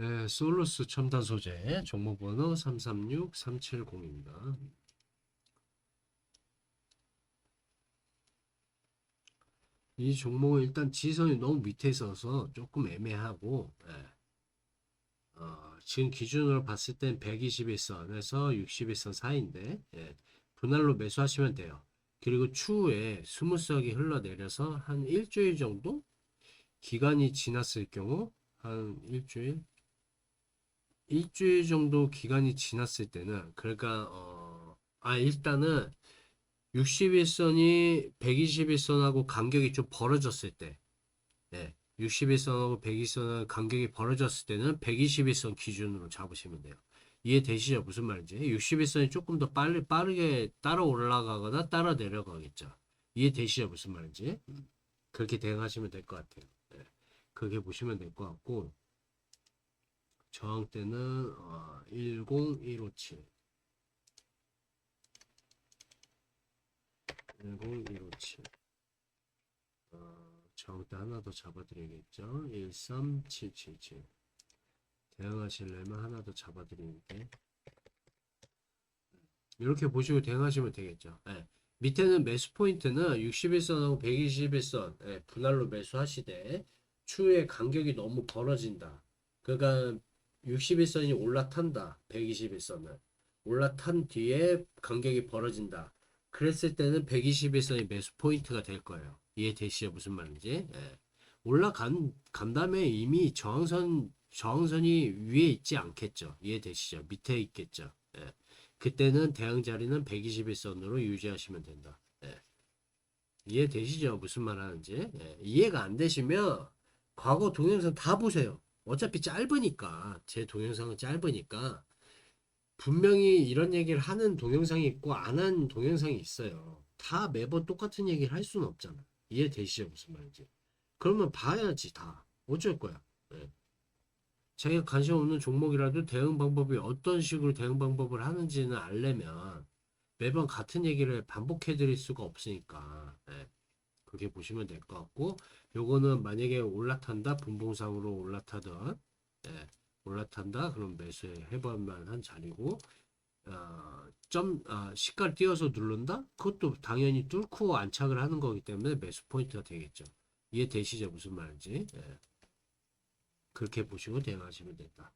네, 솔루스 첨단 소재 종목번호 336370입니다. 이 종목은 일단 지선이 너무 밑에 있어서 조금 애매하고 예. 어, 지금 기준으로 봤을 땐 121선에서 61선 사이인데 예. 분할로 매수하시면 돼요. 그리고 추후에 스무스하게 흘러내려서 한 일주일 정도 기간이 지났을 경우 한 일주일 일주일 정도 기간이 지났을 때는 그러니까 어, 아 일단은 61선이 121선하고 간격이 좀 벌어졌을 때 예, 61선하고 121선 간격이 벌어졌을 때는 121선 기준으로 잡으시면 돼요. 이해되시죠? 무슨 말인지. 61선이 조금 더 빨리 빠르게 따라 올라가거나 따라 내려가겠죠. 이해되시죠? 무슨 말인지. 음, 그렇게 대응하시면 될 것 같아요. 예, 그렇게 보시면 될 것 같고 저항대는 어, 10157 10157 어, 저항대 하나 더 잡아드리겠죠? 13777 대응하시려면 하나 더 잡아드리는데. 이렇게 보시고 대응하시면 되겠죠? 예. 밑에는 매수 포인트는 61선하고 121선 예, 분할로 매수하시되 추후에 간격이 너무 벌어진다. 그러니까 61선이 올라탄다. 121선을. 올라탄 뒤에 간격이 벌어진다. 그랬을 때는 121선이 매수 포인트가 될 거예요. 이해되시죠? 무슨 말인지? 예. 올라간 간 다음에 이미 저항선 저항선이 위에 있지 않겠죠. 이해되시죠? 밑에 있겠죠. 예. 그때는 대응 자리는 121선으로 유지하시면 된다. 예. 이해되시죠? 무슨 말 하는지? 예. 이해가 안 되시면 과거 동영상 다 보세요. 어차피 짧으니까 제 동영상은 짧으니까 분명히 이런 얘기를 하는 동영상이 있고 안 한 동영상이 있어요. 다 매번 똑같은 얘기를 할 수는 없잖아. 이해되시죠? 무슨 말인지. 그러면 봐야지 다. 어쩔 거야. 예. 자기가 관심 없는 종목이라도 대응 방법이 어떤 식으로 대응 방법을 하는지는 알려면 매번 같은 얘기를 반복해 드릴 수가 없으니까 예. 그렇게 보시면 될 것 같고 요거는 만약에 올라탄다 분봉상으로 올라타던 예, 올라탄다 그럼 매수해 볼만한 자리고 어, 점 아, 시가를 띄어서 누른다? 그것도 당연히 뚫고 안착을 하는 거기 때문에 매수 포인트가 되겠죠. 이해 되시죠? 무슨 말인지? 예. 그렇게 보시고 대응하시면 된다